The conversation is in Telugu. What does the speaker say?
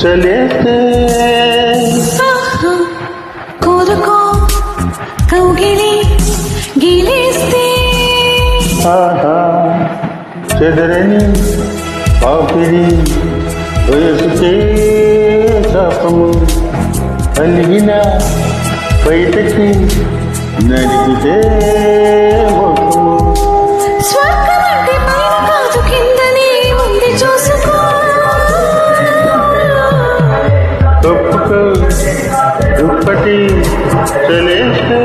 చలేస్తే ఆహా, కోరుకో కౌగిలి గీలేస్తే. ఆహా చెదరని పాపిడి వయసుకే శాపము అలిగిన బయటకి నడిపితే దుప్పటి చలేస్తే